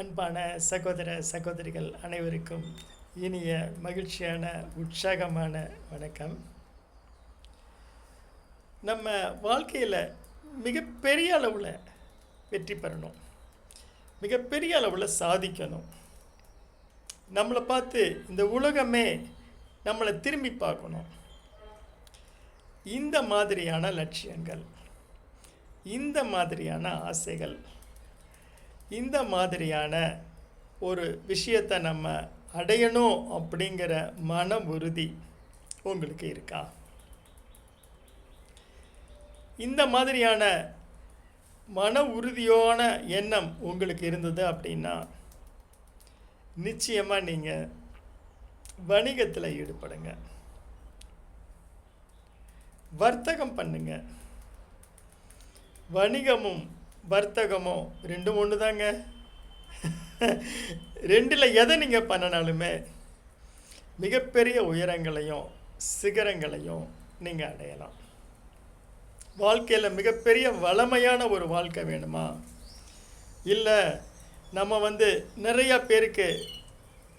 அன்பான சகோதர சகோதரிகள் அனைவருக்கும் இனிய மகிழ்ச்சியான உற்சாகமான வணக்கம். நம்ம வாழ்க்கையில் மிகப்பெரிய அளவில் வெற்றி பெறணும். மிகப்பெரிய அளவில் சாதிக்கணும். நம்மளை பார்த்து இந்த உலகமே நம்மளை திரும்பி பார்க்கணும். இந்த மாதிரியான லட்சியங்கள் இந்த மாதிரியான ஆசைகள் இந்த மாதிரியான ஒரு விஷயத்தை நம்ம அடையணும் அப்படிங்கிற மன உறுதி உங்களுக்கு இருக்கா? இந்த மாதிரியான மன உறுதியான எண்ணம் உங்களுக்கு இருந்தது அப்படின்னா நிச்சயமாக நீங்கள் வணிகத்தில் ஈடுபடுங்க. வர்த்தகம் பண்ணுங்க. வணிகமும் வர்த்தகமும் ரெண்டும் ஒன்று தாங்க ரெண்டில் எதை நீங்கள் பண்ணினாலுமே மிகப்பெரிய உயரங்களையும் சிகரங்களையும் நீங்கள் அடையலாம். வாழ்க்கையில் மிகப்பெரிய வளமையான ஒரு வாழ்க்கை வேணுமா? இல்லை நம்ம வந்து நிறையா பேருக்கு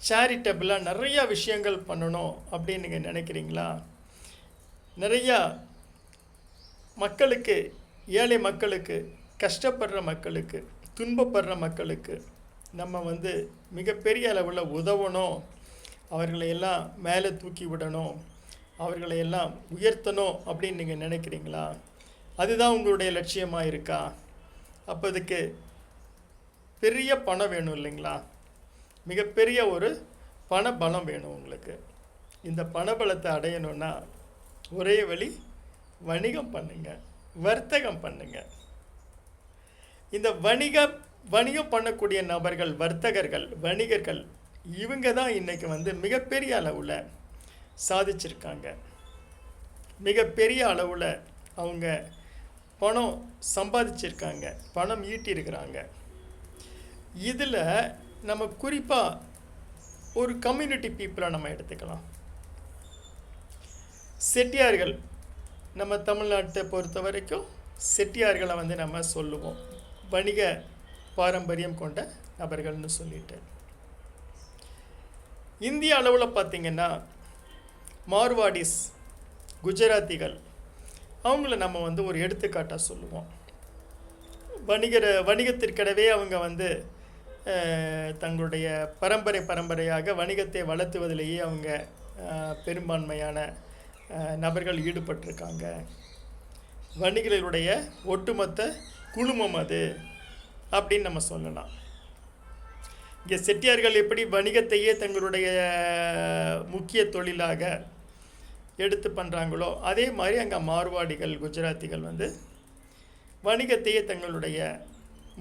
சேரிட்டபிளாக நிறையா விஷயங்கள் பண்ணணும் அப்படின்னு நீங்கள் நினைக்கிறீங்களா? நிறையா மக்களுக்கு ஏழை மக்களுக்கு கஷ்டப்படுற மக்களுக்கு துன்பப்படுற மக்களுக்கு நம்ம வந்து மிகப்பெரிய அளவில் உதவணும். அவர்களை எல்லாம் மேலே தூக்கி விடணும். அவர்களை எல்லாம் உயர்த்தணும் அப்படின்னு நீங்கள் நினைக்கிறீங்களா? அதுதான் உங்களுடைய லட்சியமாக இருக்கா? அப்போ இதுக்கு பெரிய பணம் வேணும் இல்லைங்களா? மிகப்பெரிய ஒரு பண பலம் வேணும் உங்களுக்கு. இந்த பணபலத்தை அடையணும்னா ஒரே வழி வணிகம் பண்ணுங்கள் வர்த்தகம் பண்ணுங்கள் இந்த வணிக வணிகம் பண்ணக்கூடிய நபர்கள் வர்த்தகர்கள் வணிகர்கள் இவங்க தான் இன்னைக்கு வந்து மிகப்பெரிய அளவில் சாதிச்சிருக்காங்க. மிகப்பெரிய அளவில் அவங்க பணம் சம்பாதிச்சிருக்காங்க பணம் ஈட்டியிருக்கிறாங்க. இதில் நம்ம குறிப்பாக ஒரு கம்யூனிட்டி பீப்புளை நம்ம எடுத்துக்கலாம். செட்டியார்கள் நம்ம தமிழ்நாட்டை பொறுத்த வரைக்கும் செட்டியார்களை வந்து நம்ம சொல்லுவோம். வணிக பாரம்பரியம் கொண்ட நபர்கள்னு சொல்லிட்டு. இந்திய அளவில் பார்த்திங்கன்னா மார்வாடிஸ் குஜராத்திகள் அவங்கள நம்ம வந்து ஒரு எடுத்துக்காட்டாக சொல்லுவோம். வணிகர வணிகத்திற்கிடவே அவங்க வந்து தங்களுடைய பரம்பரை பரம்பரையாக வணிகத்தை வளர்த்துவதிலேயே அவங்க பெரும்பான்மையான நபர்கள் ஈடுபட்டிருக்காங்க. வணிகர்களுடைய ஒட்டுமொத்த குழுமம் அது அப்படின்னு நம்ம சொல்லலாம். இங்கே செட்டியார்கள் எப்படி வணிகத்தையே தங்களுடைய முக்கிய தொழிலாக எடுத்து பண்ணுறாங்களோ அதே மாதிரி அங்கே மார்வாடிகள் குஜராத்திகள் வந்து வணிகத்தையே தங்களுடைய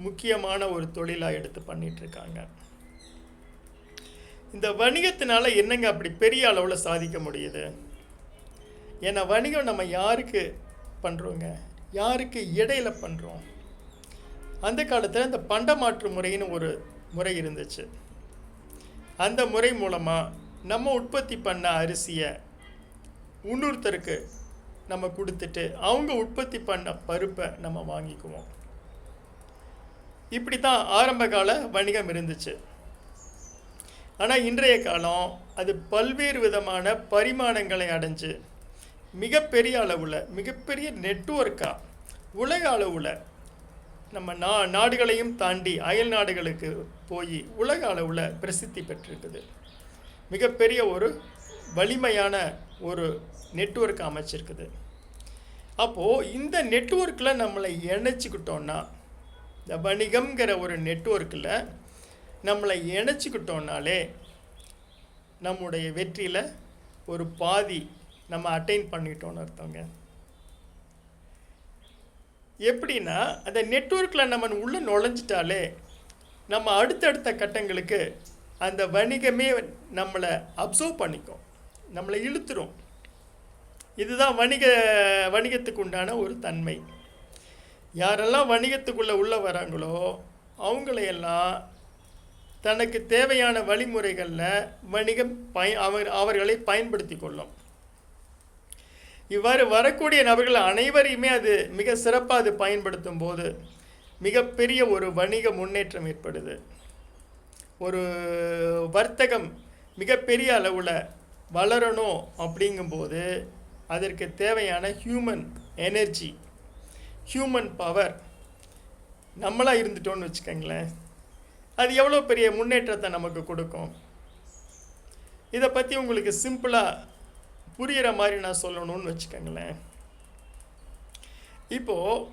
முக்கியமான ஒரு தொழிலாக எடுத்து பண்ணிகிட்ருக்காங்க இந்த வணிகத்தினால என்னங்க அப்படி பெரிய அளவில் சாதிக்க முடியுது? ஏன்னா வணிகம் நம்ம யாருக்கு பண்ணுறோங்க யாருக்கு இடையில பண்ணுறோம் அந்த காலத்தில் இந்த பண்டமாற்று முறைன்னு ஒரு முறை இருந்துச்சு. அந்த முறை மூலமாக நம்ம உற்பத்தி பண்ண அரிசியை இன்னொருத்தருக்கு நம்ம கொடுத்துட்டு அவங்க உற்பத்தி பண்ண பருப்பை நம்ம வாங்கிக்குவோம். இப்படி தான் ஆரம்ப கால வணிகம் இருந்துச்சு. ஆனால் இன்றைய காலம் அது பல்வேறு விதமான பரிமாணங்களை அடைஞ்சு மிகப்பெரிய அளவில் மிகப்பெரிய நெட்வொர்க்காக உலக அளவில் நம்ம நா நாடுகளையும் தாண்டி அயல் நாடுகளுக்கு போய் உலக அளவில் பிரசித்தி பெற்றிருக்குது. மிகப்பெரிய ஒரு வலிமையான ஒரு நெட்ஒர்க் அமைச்சிருக்குது. அப்போது இந்த நெட்ஒர்க்கில் நம்மளை இணைச்சிக்கிட்டோன்னா இந்த வணிகம்ங்கிற ஒரு நெட்ஒர்க்கில் நம்மளை இணைச்சிக்கிட்டோன்னாலே நம்முடைய வெற்றியில் ஒரு பாதி நம்ம அட்டைன் பண்ணிட்டோன்னு அர்த்தங்க. எப்படின்னா அந்த நெட்வொர்க்கில் நம்ம உள்ளே நுழைஞ்சிட்டாலே நம்ம அடுத்தடுத்த கட்டங்களுக்கு அந்த வணிகமே நம்மளை அப்சர்வ் பண்ணிக்கும். நம்மளை இழுத்துரும். இதுதான் வணிக வணிகத்துக்கு உண்டான ஒரு தன்மை. யாரெல்லாம் வணிகத்துக்குள்ளே உள்ளே வராங்களோ அவங்களையெல்லாம் தனக்கு தேவையான வழிமுறைகளில் வணிகம் பய அவர் அவர்களை பயன்படுத்தி கொள்ளும். இவ்வாறு வரக்கூடிய நபர்கள் அனைவரையுமே அது மிக சிறப்பாக அது பயன்படுத்தும் போது மிகப்பெரிய ஒரு வணிக முன்னேற்றம் ஏற்படுது. ஒரு வர்த்தகம் மிகப்பெரிய அளவில் வளரணும் அப்படிங்கும்போது அதற்கு தேவையான ஹியூமன் எனர்ஜி ஹியூமன் பவர் நம்மளாக இருந்துட்டோம்னு வச்சுக்கோங்களேன். அது எவ்வளோ பெரிய முன்னேற்றத்தை நமக்கு கொடுக்கும்? இதை பற்றி உங்களுக்கு சிம்பிளாக புரிகிற மாதிரி நான் சொல்லணும்னு வச்சுக்கோங்களேன். இப்போது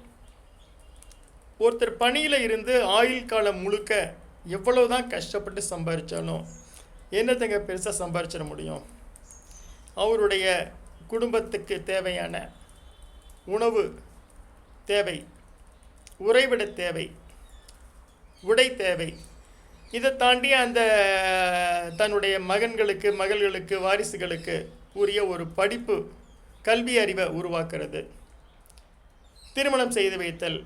ஒருத்தர் பணியில் இருந்து ஆயுள் காலம் முழுக்க எவ்வளோ தான் கஷ்டப்பட்டு சம்பாதிச்சாலும் என்னத்தங்க பெருசாக சம்பாதிச்சிட முடியும்? அவருடைய குடும்பத்துக்கு தேவையான உணவு தேவை உறைவிட தேவை உடை தேவை இதை தாண்டி அந்த தன்னுடைய மகன்களுக்கு மகள்களுக்கு வாரிசுகளுக்கு உரிய ஒரு படிப்பு கல்வி அறிவை உருவாக்குறது. திருமணம் செய்து வைத்தல்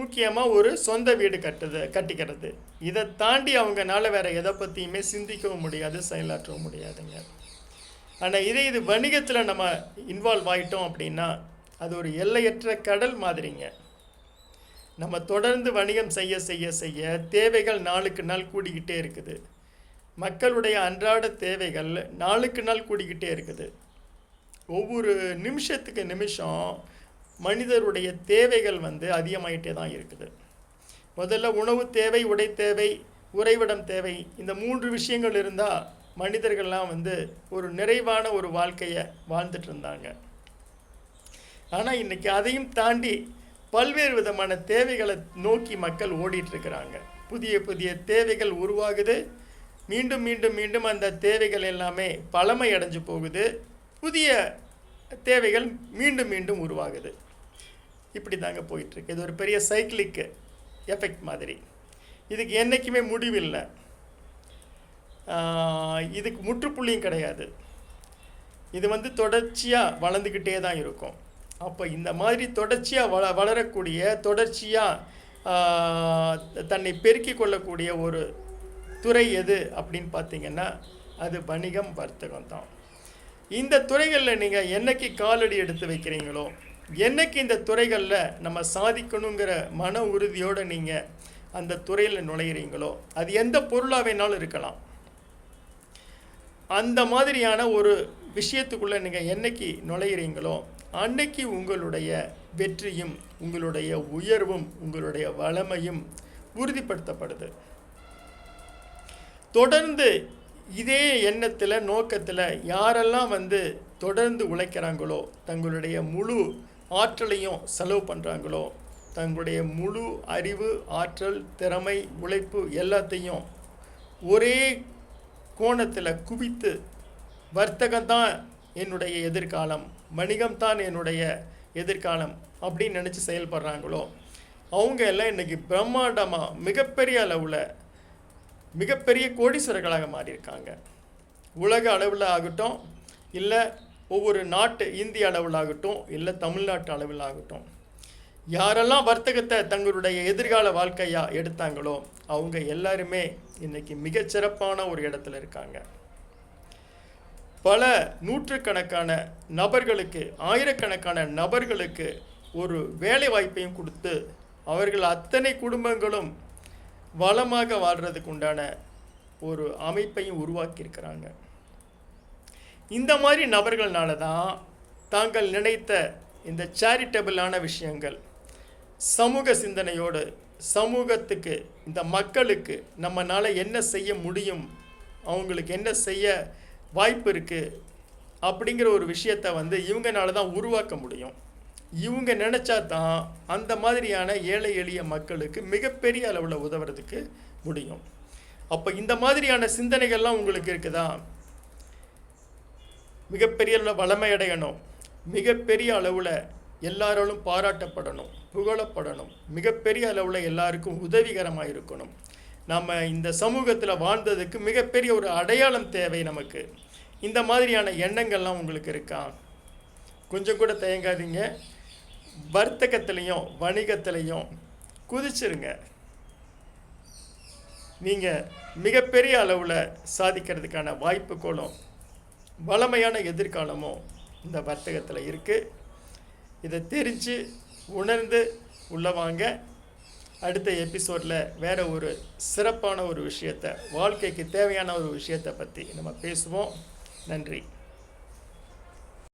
முக்கியமாக ஒரு சொந்த வீடு கட்டுது கட்டிக்கிறது. இதை தாண்டி அவங்கனால வேற எதை பற்றியுமே சிந்திக்கவும் முடியாது செயலாற்றவும் முடியாதுங்க. ஆனால் இதே இது வணிகத்தில் நம்ம இன்வால்வ் ஆகிட்டோம் அப்படின்னா அது ஒரு எல்லையற்ற கடல் மாதிரிங்க. நம்ம தொடர்ந்து வணிகம் செய்ய செய்ய செய்ய தேவைகள் நாளுக்கு நாள் கூடிக்கிட்டே இருக்குது. மக்களுடைய அன்றாட தேவைகள் நாளுக்கு நாள் கூடிக்கிட்டே இருக்குது. ஒவ்வொரு நிமிஷத்துக்கு நிமிஷம் மனிதருடைய தேவைகள் வந்து அதிகமாயிட்டே தான் இருக்குது. முதல்ல உணவு தேவை உடை தேவை உறைவிடம் தேவை இந்த மூன்று விஷயங்கள் இருந்தால் மனிதர்கள்லாம் வந்து ஒரு நிறைவான ஒரு வாழ்க்கையை வாழ்ந்துட்டு இருந்தாங்க. ஆனால் இன்னைக்கு அதையும் தாண்டி பல்வேறு விதமான தேவைகளை நோக்கி மக்கள் ஓடிட்டுருக்கிறாங்க புதிய புதிய தேவைகள் உருவாகுது. மீண்டும் மீண்டும் மீண்டும் அந்த தேவைகள் எல்லாமே பழமை அடைஞ்சு போகுது. புதிய தேவைகள் மீண்டும் மீண்டும் உருவாகுது. இப்படி தாங்க போயிட்டுருக்கு. இது ஒரு பெரிய சைக்கிளிக்கு எஃபெக்ட் மாதிரி. இதுக்கு என்றைக்குமே முடிவில்லை. இதுக்கு முற்றுப்புள்ளியும் கிடையாது. இது வந்து தொடர்ச்சியாக வளர்ந்துக்கிட்டே தான் இருக்கும். அப்போ இந்த மாதிரி தொடர்ச்சியாக வள வளரக்கூடிய தொடர்ச்சியாக தன்னை பெருக்கிக் கொள்ளக்கூடிய ஒரு துறை எது அப்படின்னு பார்த்தீங்கன்னா அது வணிகம் வர்த்தகம் தான். இந்த துறைகளில் நீங்கள் என்னைக்கு காலடி எடுத்து வைக்கிறீங்களோ என்னைக்கு இந்த துறைகளில் நம்ம சாதிக்கணுங்கிற மன உறுதியோடு நீங்கள் அந்த துறையில் நுழையிறீங்களோ அது எந்த பொருளாக வேணாலும் இருக்கலாம். அந்த மாதிரியான ஒரு விஷயத்துக்குள்ளே நீங்கள் என்னைக்கு நுழையிறீங்களோ அன்னைக்கு உங்களுடைய வெற்றியும் உங்களுடைய உயர்வும் உங்களுடைய வளமையும் உறுதிப்படுத்தப்படுது. தொடர்ந்து இதே எண்ணத்தில் நோக்கத்தில் யாரெல்லாம் வந்து தொடர்ந்து உழைக்கிறாங்களோ தங்களுடைய முழு ஆற்றலையும் செலவு பண்ணுறாங்களோ தங்களுடைய முழு அறிவு ஆற்றல் திறமை உழைப்பு எல்லாத்தையும் ஒரே கோணத்தில் குவித்து வர்த்தகம் தான் என்னுடைய எதிர்காலம் வணிகம் தான் என்னுடைய எதிர்காலம் அப்படின்னு நினச்சி செயல்படுறாங்களோ அவங்க எல்லாம் இன்றைக்கி பிரம்மாண்டமாக மிகப்பெரிய அளவில் மிகப்பெரிய கோடீஸ்வரர்களாக மாறியிருக்காங்க. உலக அளவில் ஆகட்டும் இல்லை ஒவ்வொரு நாட்டு இந்திய அளவில் ஆகட்டும் இல்லை தமிழ்நாட்டு அளவில் ஆகட்டும். யாரெல்லாம் வர்த்தகத்தை தங்களுடைய எதிர்கால வாழ்க்கையாக எடுத்தாங்களோ அவங்க எல்லாருமே இன்னைக்கு மிகச்சிறப்பான ஒரு இடத்துல இருக்காங்க. பல நூற்றுக்கணக்கான நபர்களுக்கு ஆயிரக்கணக்கான நபர்களுக்கு ஒரு வேலை வாய்ப்பையும் கொடுத்து அவர்கள் அத்தனை குடும்பங்களும் வளமாக வாழ்கிறதுக்கு உண்டான ஒரு அமைப்பையும் உருவாக்கியிருக்கிறாங்க. இந்த மாதிரி நபர்கள்னால தான் தாங்கள் நினைத்த இந்த சேரிட்டபிளான விஷயங்கள் சமூக சிந்தனையோடு சமூகத்துக்கு இந்த மக்களுக்கு நம்மளால் என்ன செய்ய முடியும் அவங்களுக்கு என்ன செய்ய வாய்ப்பு இருக்குது அப்படிங்கிற ஒரு விஷயத்தை வந்து இவங்கனால தான் உருவாக்க முடியும். இவங்க நினச்சா தான் அந்த மாதிரியான ஏழை எளிய மக்களுக்கு மிகப்பெரிய அளவில் உதவுறதுக்கு முடியும். அப்போ இந்த மாதிரியான சிந்தனைகள்லாம் உங்களுக்கு இருக்குதா? மிகப்பெரிய அளவில் வளமை அடையணும். மிகப்பெரிய அளவில் எல்லாராலும் பாராட்டப்படணும் புகழப்படணும். மிகப்பெரிய அளவில் எல்லாருக்கும் உதவிகரமாக இருக்கணும். நம்ம இந்த சமூகத்தில் வாழ்ந்ததுக்கு மிகப்பெரிய ஒரு அடையாளம் தேவை நமக்கு. இந்த மாதிரியான எண்ணங்கள்லாம் உங்களுக்கு இருக்கா? கொஞ்சம் கூட தயங்காதீங்க. வர்த்தகத்திலையும் வணிகத்திலையும் குதிச்சிருங்க. நீங்கள் மிகப்பெரிய அளவில் சாதிக்கிறதுக்கான வாய்ப்புகளும் வளமையான எதிர்காலமும் இந்த வர்த்தகத்தில் இருக்குது இதை தெரிஞ்சு உணர்ந்து உள்ள வாங்க. அடுத்த எபிசோடில் வேறு ஒரு சிறப்பான ஒரு விஷயத்தை வாழ்க்கைக்கு தேவையான ஒரு விஷயத்தை பற்றி நம்ம பேசுவோம். நன்றி.